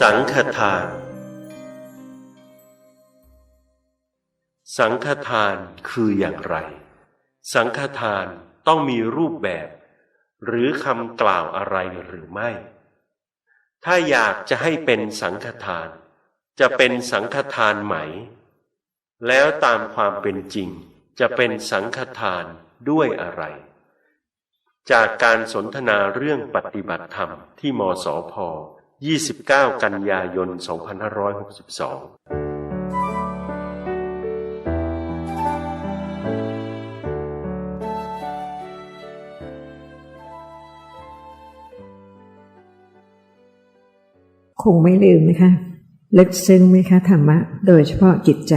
สังฆทาน สังฆทานคืออย่างไร สังฆทานต้องมีรูปแบบ หรือคำกล่าวอะไรหรือไม่ ถ้าอยากจะให้เป็นสังฆทาน จะเป็นสังฆทานไหม แล้วตามความเป็นจริง จะเป็นสังฆทานด้วยอะไร จากการสนทนาเรื่องปฏิบัติธรรมที่มสพ 29 กันยายน 2562คงไม่ลืมนะคะ ลึกซึ้งไหมคะธรรมะ โดยเฉพาะจิตใจ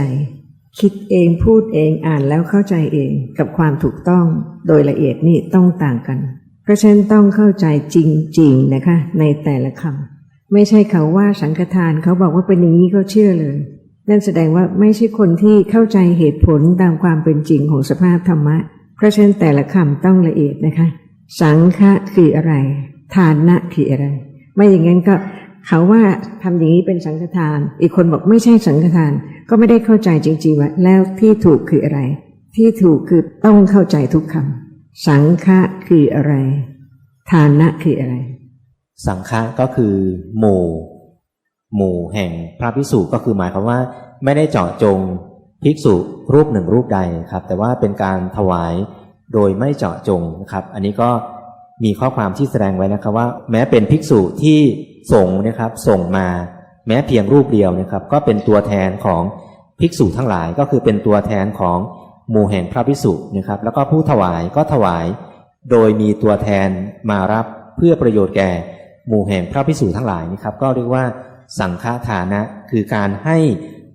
คิดเองพูดเองอ่านแล้วเข้าใจเองกับความถูกต้อง โดยละเอียดนี่ต้องต่างกัน เพราะฉะนั้นต้องเข้าใจจริงๆนะคะ ในแต่ละคำ ไม่ใช่เขาว่าสังฆทานเขาบอกว่าเป็นอย่างนี้ก็เชื่อเลย นั่นแสดงว่าไม่ใช่คนที่เข้าใจเหตุผลตามความเป็นจริงของสภาพธรรมะ เพราะฉะนั้นแต่ละคำต้องละเอียดนะคะ สังฆะคืออะไร ทานะคืออะไร ไม่อย่างนั้นก็เขาว่าทำอย่างนี้เป็นสังฆทาน อีกคนบอกไม่ใช่สังฆทาน ก็ไม่ได้เข้าใจจริงๆว่าแล้วที่ถูกคืออะไร ที่ถูกคือต้องเข้าใจทุกคำสังฆะคืออะไร ทานะคืออะไร สังฆะก็คือ หมู่ หมู่แห่งพระภิกษุก็คือหมายความว่า ไม่ได้เจาะจงภิกษุรูปหนึ่งรูปใดครับ แต่ว่าเป็นการถวายโดยไม่เจาะจงนะครับ อันนี้ก็มีข้อความที่แสดงไว้นะครับว่า แม้เป็นภิกษุที่ส่งนะครับ ส่งมา แม้เพียงรูปเดียวนะครับ ก็เป็นตัวแทนของภิกษุทั้งหลายก็คือเป็นตัวแทนของหมู่แห่งพระภิกษุนะครับ แล้วก็ผู้ถวายก็ถวาย โดยมีตัวแทนมารับเพื่อประโยชน์แก่ หมู่แห่งพระภิกษุทั้งหลายนะครับก็เรียกว่าสังฆทานะ คือการให้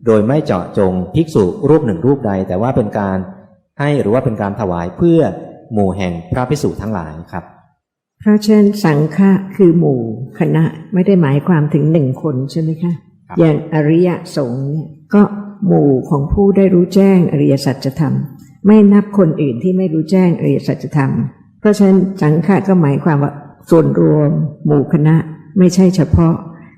โดยไม่เจาะจงภิกษุรูปหนึ่งรูปใด แต่ว่าเป็นการให้หรือว่าเป็นการถวายเพื่อหมู่แห่งพระภิกษุทั้งหลายครับเพราะฉะนั้นสังฆะคือหมู่คณะไม่ได้หมายความถึงหนึ่งคนใช่ไหมคะครับอย่างอริยสงฆ์เนี่ยก็หมู่ของผู้ได้รู้แจ้งอริยสัจธรรม ไม่นับคนอื่นที่ไม่รู้แจ้งอริยสัจธรรม เพราะฉะนั้นสังฆะก็หมายความว่า ส่วนรวม หมู่คณะไม่ใช่เฉพาะ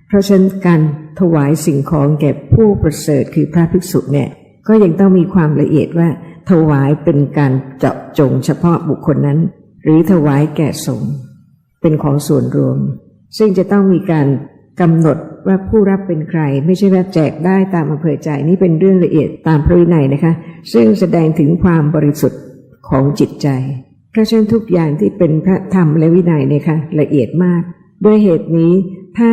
เพราะฉะนั้นการถวายสิ่งของแก่ผู้ประเสริฐคือพระภิกษุเนี่ยก็ยังต้องมีความละเอียดว่า ถวายเป็นการเจาะจงเฉพาะบุคคลนั้น หรือถวายแก่สงฆ์เป็นของส่วนรวม ซึ่งจะต้องมีการกำหนดว่าผู้รับเป็นใคร ไม่ใช่ว่าแจกได้ตามอำเภอใจนี่เป็นเรื่องละเอียดตามพระวินัยนะคะ ซึ่งแสดงถึงความบริสุทธิ์ของจิตใจ เพราะฉะนั้นทุกอย่างที่เป็นพระธรรมและวินัยเนี่ยค่ะละเอียดมาก ด้วยเหตุนี้ถ้า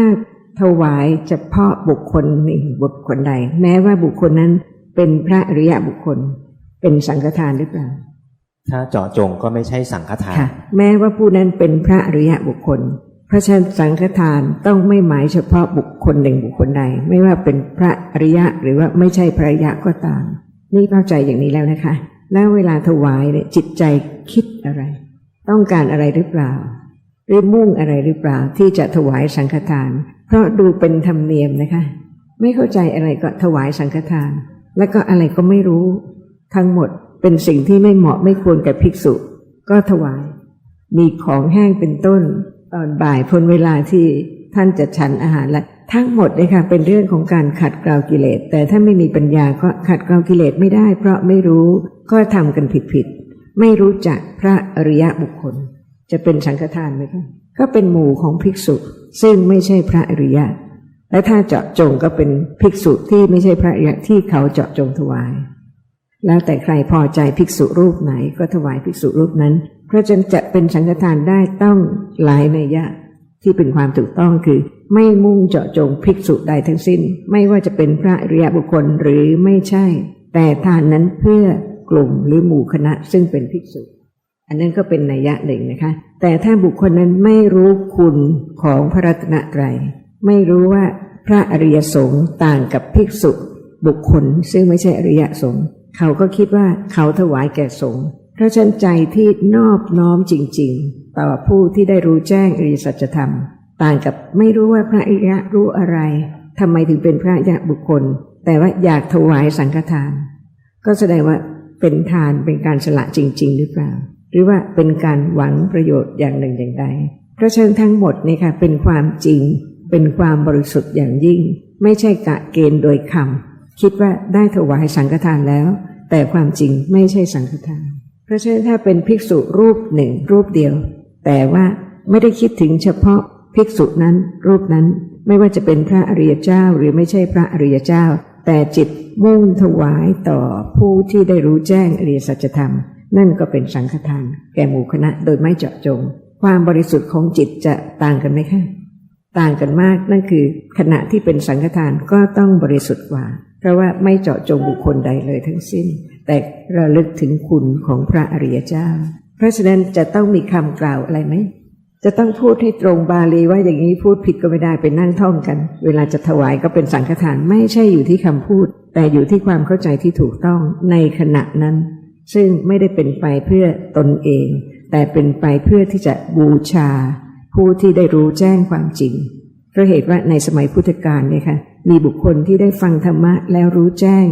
ถวายเฉพาะบุคคลหนึ่งบุคคลใด แม้ว่าบุคคลนั้นเป็นพระอริยบุคคล เป็นสังฆทานหรือเปล่า ถ้าเจาะจงก็ไม่ใช่สังฆทานค่ะแม้ว่าผู้นั้นเป็นพระอริยบุคคล เพราะฉะนั้นสังฆทานต้องไม่หมายเฉพาะบุคคลหนึ่งบุคคลใด ไม่ว่าเป็นพระอริยะหรือว่าไม่ใช่พระอริยะก็ตาม นี่เข้าใจอย่างนี้แล้วนะคะ แล้วเวลาถวายเนี่ยจิตใจคิดอะไร ต้องการอะไรหรือเปล่า หรือมุ่งอะไรหรือเปล่า ที่จะถวายสังฆทาน เพราะดูเป็นธรรมเนียมนะคะ ไม่เข้าใจอะไรก็ถวายสังฆทาน แล้วก็อะไรก็ไม่รู้ ทั้งหมดเป็นสิ่งที่ไม่เหมาะไม่ควรแก่ภิกษุ ก็ถวาย มีของแห้งเป็นต้นตอนบ่ายพ้นเวลาที่ท่านจะฉันอาหารและทั้งหมดเลยค่ะเป็นเรื่องของการขัดเกลากิเลส แต่ถ้าไม่มีปัญญาก็ขัดเกลากิเลสไม่ได้ เพราะไม่รู้ ก็ทำกันผิดๆไม่รู้จักพระอริยะบุคคล จะเป็นสังฆทานไหมคะก็เป็นหมู่ของภิกษุ ซึ่งไม่ใช่พระอริยะ และถ้าเจาะจงก็เป็นภิกษุที่ไม่ใช่พระอริยะที่เขาเจาะจงถวาย แล้วแต่ใครพอใจภิกษุรูปไหนก็ถวายภิกษุรูปนั้นเพราะฉะนั้นจะเป็นสังฆทานได้ต้องหลายนัยยะ ที่เป็นความถูกต้องคือ ไม่มุ่งเจาะจงภิกษุใดทั้งสิ้น ไม่ว่าจะเป็นพระอริยบุคคลหรือไม่ใช่ แต่ทานนั้นเพื่อ กลุ่มหรือหมู่คณะซึ่งเป็นภิกษุอันนั้นก็เป็นนัยยะหนึ่งนะคะ แต่ถ้าบุคคลนั้นไม่รู้คุณของพระรัตนตรัยไม่รู้ว่าพระอริยสงฆ์ต่างกับภิกษุบุคคล ซึ่งไม่ใช่อริยสงฆ์เขาก็คิดว่าเขาถวายแก่สงฆ์เพราะฉะนั้นใจที่นอบน้อมจริง ๆ ต่อผู้ที่ได้รู้แจ้งอริยสัจธรรม ต่างกับไม่รู้ว่าพระอริยะรู้อะไรทำไมถึงเป็นพระอริยะบุคคล แต่ว่าอยากถวายสังฆทาน ก็แสดงว่า เป็นทานเป็นการสละจริง ๆ หรือเปล่า หรือว่าเป็นการหวังประโยชน์อย่างหนึ่งอย่างใดเพราะฉะนั้นทั้งหมดนี่ค่ะเป็นความจริง เป็นความบริสุทธิ์อย่างยิ่ง ไม่ใช่กะเกณฑ์โดยคำคิดว่าได้ถวายสังฆทานแล้ว แต่ความจริงไม่ใช่สังฆทาน เพราะฉะนั้นถ้าเป็นภิกษุรูปหนึ่งรูปเดียว แต่ว่าไม่ได้คิดถึงเฉพาะภิกษุนั้นรูปนั้นไม่ว่าจะเป็นพระอริยเจ้าหรือไม่ใช่พระอริยเจ้า แต่จิตมุ่งถวายต่อผู้ที่ได้รู้แจ้งอริยสัจธรรม นั่นก็เป็นสังฆทานแก่หมู่คณะโดยไม่เจาะจง ความบริสุทธิ์ของจิตจะต่างกันไหมคะต่างกันมากนั่นคือขณะที่เป็นสังฆทานก็ต้องบริสุทธิ์กว่า เพราะว่าไม่เจาะจงบุคคลใดเลยทั้งสิ้น แต่ระลึกถึงคุณของพระอริยเจ้า เพราะฉะนั้นจะต้องมีคำกล่าวอะไรไหม จะต้องพูดให้ตรงบาลีว่าอย่างนี้พูดผิดก็ไม่ได้ไปนั่งท่องกัน เวลาจะถวายก็เป็นสังฆทานไม่ใช่อยู่ที่คำพูด แต่อยู่ที่ความเข้าใจที่ถูกต้องในขณะนั้น ซึ่งไม่ได้เป็นไปเพื่อตนเอง แต่เป็นไปเพื่อที่จะบูชา ผู้ที่ได้รู้แจ้งความจริงเพราะเหตุว่าในสมัยพุทธกาลเนี่ยค่ะมีบุคคลที่ได้ฟังธรรมะแล้วรู้แจ้ง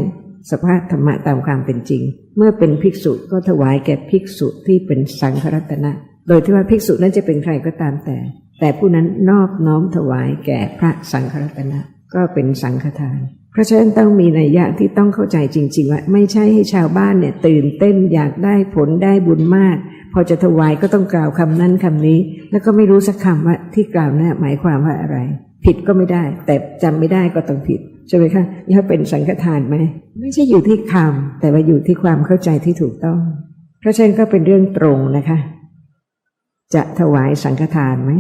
สภาพธรรมะตามความเป็นจริง เมื่อเป็นภิกษุก็ถวายแก่ภิกษุที่เป็นสังฆรัตนะ โดยที่ว่าภิกษุนั้นจะเป็นใครก็ตามแต่ แต่ผู้นั้นนอบน้อมถวายแก่พระสังฆรัตนะก็เป็นสังฆทาน เพราะฉะนั้นต้องมีนัยยะที่ต้องเข้าใจจริง ๆ ว่าไม่ใช่ให้ชาวบ้านเนี่ยตื่นเต้นอยากได้ผลได้บุญมาก พอจะถวายก็ต้องกล่าวคำนั้นคำนี้ แล้วก็ไม่รู้สักคำว่าที่กล่าวนั้นหมายความว่าอะไร ผิดก็ไม่ได้ แต่จำไม่ได้ก็ต้องผิดใช่ไหมคะแล้วเป็นสังฆทานไหมไม่ใช่อยู่ที่คำแต่ว่าอยู่ที่ความเข้าใจที่ถูกต้อง เพราะฉะนั้นก็เป็นเรื่องตรงนะคะ จะถวายสังฆทานไหม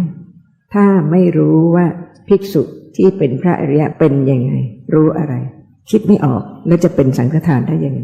ถ้าไม่รู้ว่าภิกษุที่เป็นพระอริยะเป็นยังไง รู้อะไร คิดไม่ออกแล้วจะเป็นสังฆทานได้ยังไง